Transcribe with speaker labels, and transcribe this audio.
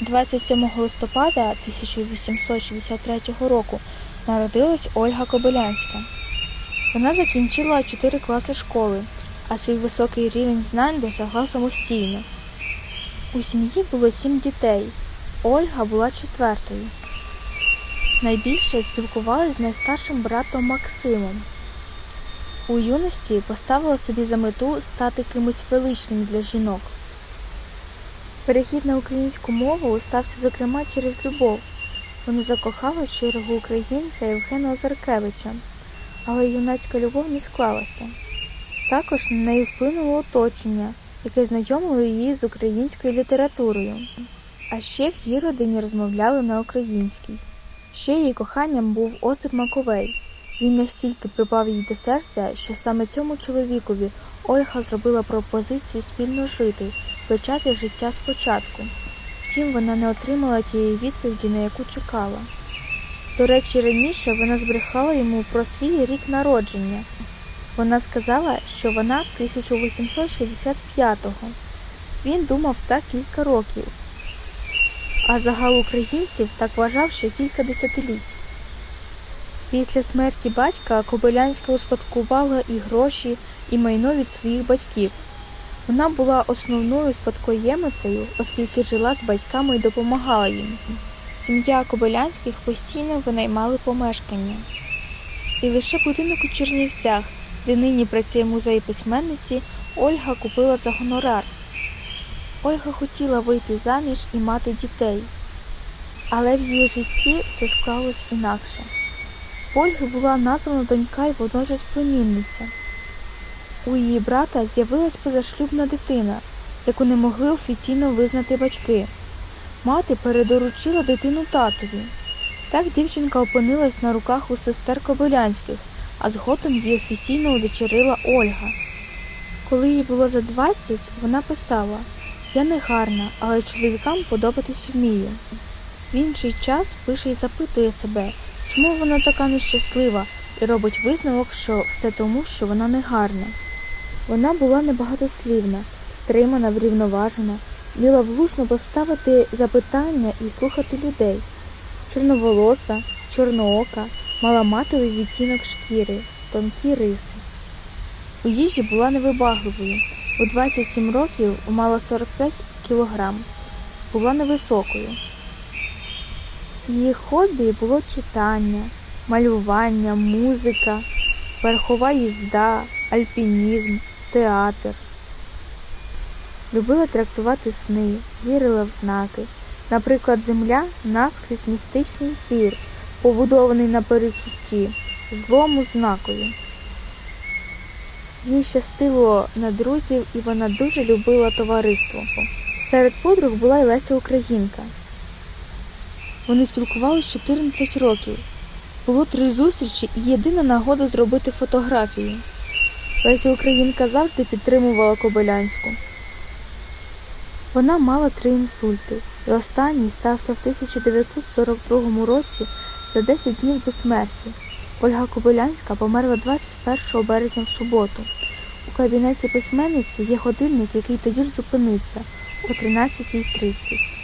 Speaker 1: 27 листопада 1863 року народилась Ольга Кобилянська. Вона закінчила 4 класи школи, а свій високий рівень знань досягла самостійно. У сім'ї було сім дітей. Ольга була четвертою. Найбільше спілкувалася з найстаршим братом Максимом. У юності поставила собі за мету стати кимось величним для жінок. Перехід на українську мову стався зокрема через любов. Вона закохала щирого українця Євгена Озаркевича, але юнацька любов не склалася. Також на неї вплинуло оточення, яке знайомило її з українською літературою. А ще в її родині розмовляли на українській. Ще її коханням був Осип Маковей. Він настільки припав їй до серця, що саме цьому чоловікові Ольга зробила пропозицію спільно жити, почати життя спочатку. Втім, вона не отримала тієї відповіді, на яку чекала. До речі, раніше вона збрехала йому про свій рік народження. Вона сказала, що вона 1865-го. Він думав так кілька років, а загал українців так вважав ще кілька десятиліть. Після смерті батька Кобилянська успадкувала і гроші, і майно від своїх батьків. Вона була основною спадкоємицею, оскільки жила з батьками і допомагала їм. Сім'я Кобилянських постійно винаймали помешкання. І лише будинок у Чернівцях, де нині працює музей письменниці, Ольга купила за гонорар. Ольга хотіла вийти заміж і мати дітей, але в її житті все склалось інакше. Ольги була названа донька і водночас племінниця. У її брата з'явилась позашлюбна дитина, яку не могли офіційно визнати батьки. Мати передоручила дитину татові. Так дівчинка опинилась на руках у сестер Кобилянських, а згодом її офіційно удочерила Ольга. Коли їй було за 20, вона писала Я не гарна, але чоловікам подобатись вмію. В інший час пише і запитує себе, чому вона така нещаслива, і робить висновок, що все тому, що вона не гарна. Вона була небагатослівна, стримана, врівноважена, вміла влучно поставити запитання і слухати людей. Чорноволоса, чорноока, мала матовий відтінок шкіри, тонкі риси. У їжі була невибагливою. У 27 років мала 45 кілограм. Була невисокою. Її хобі було читання, малювання, музика, верхова їзда, альпінізм, театр. Любила трактувати сни, вірила в знаки. Наприклад, земля наскрізь містичний твір, побудований на перечутті, злому знакові. Їй щастило на друзів, і вона дуже любила товариство. Серед подруг була й Леся Українка. Вони спілкувалися 14 років. Було три зустрічі і єдина нагода зробити фотографію. Леся Українка завжди підтримувала Кобилянську. Вона мала три інсульти, і останній стався в 1942 році за 10 днів до смерті. Ольга Кобилянська померла 21 березня в суботу. У кабінеті письменниці є годинник, який тоді зупинився о 13.30.